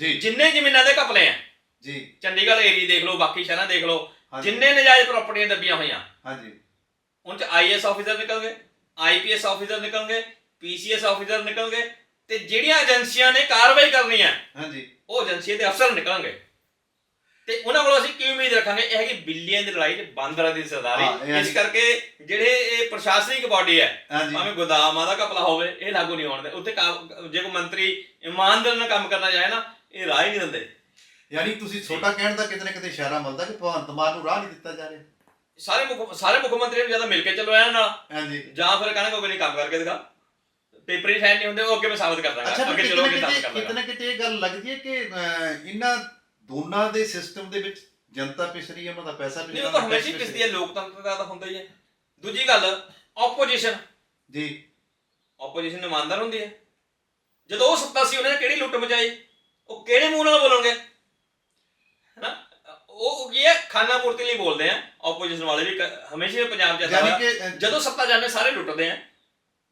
ਜੀ। ਜਿੰਨੇ ਜ਼ਮੀਨਾਂ ਦੇ ਘਪਲੇ ਆ। ਜੀ। ਚੰਡੀਗੜ੍ਹ ਏਰੀਆ ਦੇਖ ਲਓ ਬਾਕੀ ਸ਼ਹਿਰਾਂ ਦੇਖ ਲਓ। ਹਾਂਜੀ। ਜਿੰਨੇ ਨਜਾਇਜ਼ ਪ੍ਰਾਪਰਟੀਆਂ ਦੱਬੀਆਂ ਹੋਈਆਂ। ਹਾਂਜੀ। ਉਹਨਾਂ ਚ ਆਈਐਸ ਆਫੀਸਰ ਨਿਕਲਣਗੇ ਆਈਪੀਐਸ ਆਫੀਸਰ ਨਿਕਲਣਗੇ ਪੀਸੀਐਸ ਆਫੀਸਰ ਨਿਕਲਣਗੇ ਤੇ ਜਿਹੜੀਆਂ ਏਜੰਸੀਆਂ ਨੇ ਕਾਰਵਾਈ ਕਰਨੀ ਹੈ ਹਾਂਜੀ। ਉਹ ਏਜੰਸੀ ਦੇ ਅਫਸਰ ਨਿਕਲਣਗੇ। ਤੇ ਉਹਨਾਂ ਕੋਲੋਂ ਅਸੀਂ ਕੀ ਉਮੀਦ ਰੱਖਾਂਗੇ ਇਹ ਹੈਗੀ ਬਿੱਲੀਆਂ ਦੀ ਲੜਾਈ ਤੇ ਬਾਂਦਰਾਂ ਦੀ ਹਾਂ, ਇਹ ਸਰਦਾਰੀ ਇਸ। ਕਰਕੇ ਜਿਹੜੇ ਇਹ ਪ੍ਰਸ਼ਾਸਨਿਕ ਬਾਡੀ ਹੈ ਹਾਂਜੀ। ਭਾਵੇਂ ਗੋਦਾਮਾਂ ਦਾ ਘਪਲਾ ਹੋਵੇ ਇਹ ਲਾਗੂ ਨਹੀਂ ਹੋਣ ਦੇ। ਉੱਥੇ ਜੇ ਕੋਈ ਮੰਤਰੀ ਇਮਾਨਦਾਰ ਨਾਲ ਕੰਮ ਕਰਨਾ ਚਾਹੇ ਨਾ ਇਹ ਰਾਹ ਹੀ ਨਹੀਂ ਦਿੰਦੇ। ਯਾਨੀ ਤੁਸੀਂ ਛੋਟਾ ਕਹਿਣ ਦਾ ਕਿਤੇ ਨਾ ਕਿਤੇ ਇਸ਼ਾਰਾ ਮਿਲਦਾ ਕਿ ਭਗਵੰਤ ਮਾਨ ਨੂੰ ਰਾਹ ਨਹੀਂ ਦਿੱਤਾ ਜਾ ਰਿਹਾ। ਸਾਰੇ ਮੁੱਖ ਸਾਰੇ ਮੁੱਖ ਮੰਤਰੀਆਂ ਨੂੰ ਜ਼ਿਆਦਾ ਮਿਲ ਕੇ ਚੱਲੋ ਇਹਨਾਂ ਨਾਲ ਹਾਂਜੀ। ਜਾਂ ਫਿਰ ਕਹਿੰਦੇ ਕੋਈ ਨਹੀਂ ਕੰਮ ਕਰਕੇ ਦਿਖਾ। ਪੇਪਰ ਹੀ ਸਾਈਨ ਨਹੀਂ ਹੁੰਦੇ ਉਹ ਅੱਗੇ ਮੈਂ ਸਾਬਤ ਕਰ ਦਾਂਗਾ। ਅੱਗੇ ਚਲੋ ਨਾ ਅੱਗੇ ਸਾਬਤ ਕਰ ਕਿਤੇ ਦਾਂਗਾ ਨਾ ਕਿਤੇ ਇਹ ਗੱਲ ਲੱਗਦੀ ਹੈ ਕਿ ਇਹਨਾਂ ਦੋਨਾਂ ਦੇ ਸਿਸਟਮ ਦੇ ਵਿੱਚ ਜਨਤਾ ਪਿਸ ਰਹੀ ਹੈ ਉਹਨਾਂ ਦਾ ਪੈਸਾ ਪਿਸ ਨਹੀਂ ਉਹ ਤਾਂ ਹਮੇਸ਼ਾ ਹੀ ਪਿਸਦੀ ਹੈ ਲੋਕਤੰਤਰ ਦਾ ਤਾਂ ਹੁੰਦਾ ਹੀ ਹੈ। ਦੂਜੀ ਗੱਲ ਆਪੋਜੀਸ਼ਨ ਜੀ। ਆਪੋਜੀਸ਼ਨ ਇਮਾਨਦਾਰ ਹੁੰਦੀ ਹੈ। ਜਦੋਂ ਉਹ ਸੱਤਾ ਸੀ ਉਹਨੇ ਕਿਹੜੀ ਲੁੱਟ ਮਚਾਈ? ਉਹ ਕਿਹੜੇ ਮੂੰਹ ਨਾਲ ਬੋਲਣਗੇ ਹੈਨਾ? ਉਹ ਕੀ ਹੈ? ਖਾਨਾ ਪੂਰਤੀ ਲਈ ਬੋਲਦੇ ਆ। ਆਪੋਜੀਸ਼ਨ ਵਾਲੇ ਵੀ ਹਮੇਸ਼ਾ ਪੰਜਾਬ ਚ ਅਹ, ਜਦੋਂ ਸੱਤਾ ਜਾਂਦੇ ਸਾਰੇ ਲੁੱਟਦੇ ਆ।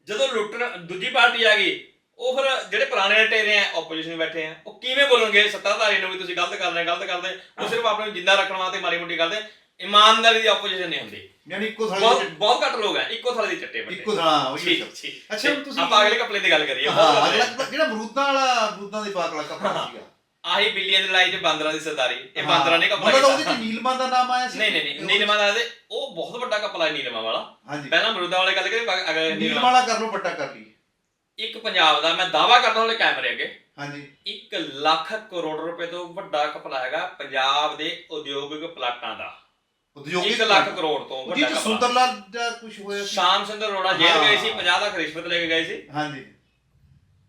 ਜਦੋਂ ਲੁੱਟਣ ਦੂਜੀ ਪਾਰਟੀ ਆ ਗਈ ਉਹ ਫਿਰ ਜਿਹੜੇ ਪੁਰਾਣੇ ਟੇਰੇ ਆ ਆਪੋਜੀਸ਼ਨ ਬੈਠੇ ਆ ਉਹ ਕਿਵੇਂ ਬੋਲਣਗੇ? ਸੱਤਾਧਾਰੀ ਨੂੰ ਵੀ ਤੁਸੀਂ ਗਲਤ ਕਰ ਰਹੇ ਗਲਤ ਕਰਦੇ ਉਹ ਸਿਰਫ ਆਪਣੇ ਨੂੰ ਜਿੰਦਾ ਰੱਖਣ ਵਾਸਤੇ ਮਾੜੀ ਮੋਟੀ ਕਰਦੇ ਇਮਾਨਦਾਰੀ ਦੀ ਆਪੋਜੀਸ਼ਨ ਨਹੀਂ ਹੁੰਦੀ। ਯਾਨੀ ਇੱਕੋ ਥਾਲੀ ਬਹੁਤ ਦੇ ਬਹੁਤ ਘੱਟ ਲੋਕ ਆ ਇੱਕੋ ਥਾਲੀ ਦੇ ਚੱਟੇ ਇੱਕੋ ਥਾਂ ਉਹੀ ਠੀਕ ਸ਼ਬਦ। ਠੀਕ ਅੱਛਾ, ਹੁਣ ਤੁਸੀਂ- ਆਪਾਂ ਅਗਲੇ ਕਪਲੇ ਦੀ ਗੱਲ ਕਰੀਏ ਬਹੁਤ ਹਾਂ ਅਗਲਾ ਹੈ। ਜਿਹੜਾ ਬਰੂਦਾਂ ਵਾਲਾ ਬਰੂਦਾਂ ਦੇ ਪਾਕ ਵਾਲਾ ਕਪੜਾ ਸੀਗਾ। ਆਹੀ ਬਿੱਲੀਆਂ ਦੀ ਲੜਾਈ 'ਚ ਬਾਂਦਰਾਂ ਦੀ ਸਰਦਾਰੀ। ਇਹ ਹਾਂ, ਬਾਂਦਰਾਂ ਨੇ ਕਪਲਾ ਮਤਲਬ ਉਹਦੇ ਕੀਤਾ। ਚ ਨੀਲਮਾ ਦਾ ਨਾਮ ਆਇਆ ਸੀ? ਨਹੀਂ ਨਹੀਂ ਨਹੀਂ ਨੀਲਮਾ ਦਾ ਤੇ ਉਹ ਬਹੁਤ ਵੱਡਾ ਕਪਲਾ ਹੈ ਨੀਲਮਾ ਵਾਲਾ। ਹਾਂਜੀ। ਪਹਿਲਾਂ ਮਰੂਦਾ ਵਾਲੇ ਗੱਲ ਕਰੀ ਅਗਲੇ ਨੀਲਮਾ ਨੀਲਮਾ ਵਾਲਾ ਕਰ ਲਓ ਵੱਡਾ ਕਰ ਲਈ ਇੱਕ ਪੰਜਾਬ ਦਾ ਮੈਂ ਦਾਵਾ ਕਰਦਾ ਉਹਦੇ ਕੈਮਰੇ ਅੱਗੇ। ਹਾਂਜੀ। 1 ਲੱਖ ਕਰੋੜ ਰੁਪਏ ਤੋਂ ਵੱਡਾ ਕਪਲਾ ਹੈਗਾ ਪੰਜਾਬ ਦੇ ਉਦਯੋਗਿਕ ਪਲਾਟਾਂ ਦਾ। ਉਦਯੋਗਿਕ 1 ਲੱਖ ਕਰੋੜ ਤੋਂ ਜੀ ਵੱਡਾ ਕਪਲਾ ਸੁੰਦਰਲਾਲ ਦਾ ਕੁਝ ਹੋਇਆ ਸੀ? ਸ਼ਾਮ ਸੁੰਦਰ ਅਰੋੜਾ ਜੇਲ੍ਹ ਹਾਂ। ਗਏ ਸੀ 50 ਲੱਖ ਰਿਸ਼ਵਤ ਲੈ ਕੇ ਗਏ ਸੀ। ਹਾਂਜੀ।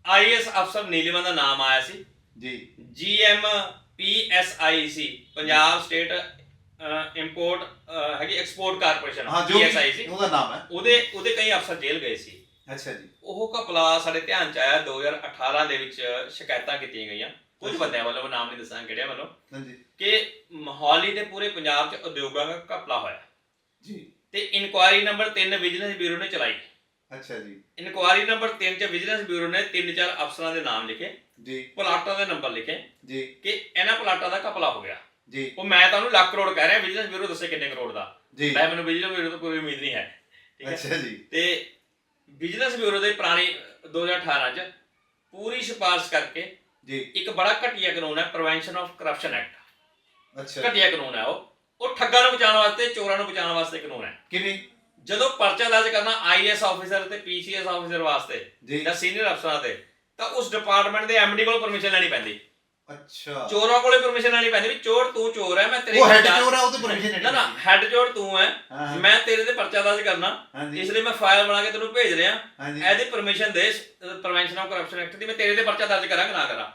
ਆਈਐਸ ਅਫਸਰ ਨੀਲਿਮਾ ਦਾ ਨਾਮ ਆਇਆ ਸੀ। ਜੀ। GM PSIEC Punjab state import ਹੈਗੀ ਐਕਸਪੋਰਟ ਕਾਰਪੋਰੇਸ਼ਨ ਹਾਂ ਜੋ ਵੀ ਉਹਦਾ ਨਾਮ ਹੈ। ਉਹਦੇ ਉਹਦੇ ਕਈ ਅਫਸਰ ਜੇਲ੍ਹ ਗਏ ਸੀ। ਅੱਛਾ ਜੀ। ਉਹ ਘਪਲਾ ਸਾਡੇ ਧਿਆਨ ਚ ਆਇਆ 2018 ਦੇ ਵਿੱਚ ਸ਼ਿਕਾਇਤਾਂ ਕੀਤੀਆਂ ਗਈਆਂ। ਕੁਝ ਬੰਦਿਆਂ ਵੱਲੋਂ ਮੈਂ ਨਾਮ ਨਹੀਂ ਦੱਸਾਂ ਕਿਹੜਿਆਂ ਵੱਲੋਂ ਹਾਂਜੀ। ਕਿ ਮੋਹਾਲੀ ਤੇ ਪੂਰੇ ਪੰਜਾਬ ਚ ਉਦਯੋਗਾਂ ਦਾ ਘਪਲਾ ਹੋਇਆ। ਜੀ। ਤੇ ਇਨਕੁਆਇਰੀ ਨੰਬਰ 3 ਵਿਜੀਲੈਂਸ ਬਿਊਰੋ ਨੇ ਚਲਾਈ। ਅੱਛਾ ਜੀ। ਇਨਕੁਆਇਰੀ ਨੰਬਰ 3 ਚ ਵਿਜੀਲੈਂਸ ਬਿਊਰੋ ਨੇ ਤਿੰਨ ਚਾਰ ਅਫਸਰਾਂ ਦੇ ਨਾਮ ਲਿਖੇ ਜੀ। ਪਲਾਟਾਂ ਦੇ ਨੰਬਰ ਲਿਖੇ ਜੀ। ਕਿ ਇਹਨਾਂ ਪਲਾਟਾਂ ਦਾ ਘਪਲਾ ਹੋ ਗਿਆ। ਜੀ। ਉਹ ਮੈਂ ਤੁਹਾਨੂੰ ਲੱਖ ਕਰੋੜ ਕਹਿ ਰਿਹਾ ਵਿਜੀਲੈਂਸ ਬਿਊਰੋ ਦੱਸੇ ਕਿੰਨੇ ਕਰੋੜ ਦਾ। ਜੀ। ਮੈਂ ਮੈਨੂੰ ਵਿਜੀਲੈਂਸ ਬਿਊਰੋ ਤੋਂ ਕੋਈ ਉਮੀਦ ਨਹੀਂ ਹੈ ਠੀਕ ਹੈ। ਅੱਛਾ ਜੀ। ਤੇ ਵਿਜੀਲੈਂਸ ਬਿਊਰੋ ਦੇ ਪੁਰਾਣੀ 2018 ਚ ਪੂਰੀ ਸਿਫਾਰਿਸ਼ ਕਰਕੇ ਜੀ। ਇੱਕ ਬੜਾ ਘਟੀਆ ਕਾਨੂੰਨ ਹੈ ਪ੍ਰੀਵੈਂਸ਼ਨ ਆਫ ਕਰਪਸ਼ਨ ਐਕਟ ਅੱਛਾ। ਘਟੀਆ ਕਾਨੂੰਨ ਹੈ ਉਹ। ਉਹ ਠੱਗਾਂ ਨੂੰ ਬਚਾਉਣ ਵਾਸਤੇ ਚੋਰਾਂ ਨੂੰ ਬਚਾਉਣ ਵਾਸਤੇ ਕਾਨੂੰਨ ਹੈ। ਕਿਵੇਂ? ਜਦੋਂ ਪਰਚਾ ਦਰਜ ਕਰਨਾ ਆਈਐਸ ਆਫੀਸਰ ਤੇ ਪੀਸੀਐਸ ਆਫੀਸਰ ਵਾਸਤੇ ਜੀ। ਸੀਨੀਅਰ ਅਫਸਰਾਂ ਤੇ ਤਾਂ ਉਸ ਡਿਪਾਰਟਮੈਂਟ ਦੇ ਐਮਡੀ ਕੋਲ ਪਰਮਿਸ਼ਨ ਲੈਣੀ ਪੈਂਦੀ। ਅੱਛਾ। ਚੋਰਾਂ ਕੋਲੇ ਪਰਮਿਸ਼ਨ ਲੈਣੀ ਪੈਂਦੀ ਵੀ ਚੋਰ ਤੂੰ ਚੋਰ ਹੈ ਮੈਂ ਤੇਰੇ ਉਹ ਹੈਡ ਚੋਰ ਆ ਉਹਦੇ ਪਰਮਿਸ਼ਨ ਨਾ ਨਾ ਹੈਡ ਚੋਰ ਤੂੰ ਹੈ ਮੈਂ ਤੇਰੇ ਤੇ ਪਰਚਾ ਦਰਜ ਕਰਨਾ ਇਸ ਲਈ ਮੈਂ ਫਾਈਲ ਬਣਾ ਕੇ ਤੈਨੂੰ ਭੇਜ ਰਿਹਾ। ਇਹਦੀ ਪਰਮਿਸ਼ਨ ਦੇ ਪ੍ਰੀਵੈਂਸ਼ਨ ਆਫ ਕਰਪਸ਼ਨ ਐਕਟ ਦੀ ਮੈਂ ਤੇਰੇ ਤੇ ਪਰਚਾ ਦਰਜ ਕਰਾਂ ਕਿ ਨਾ ਕਰਾਂ।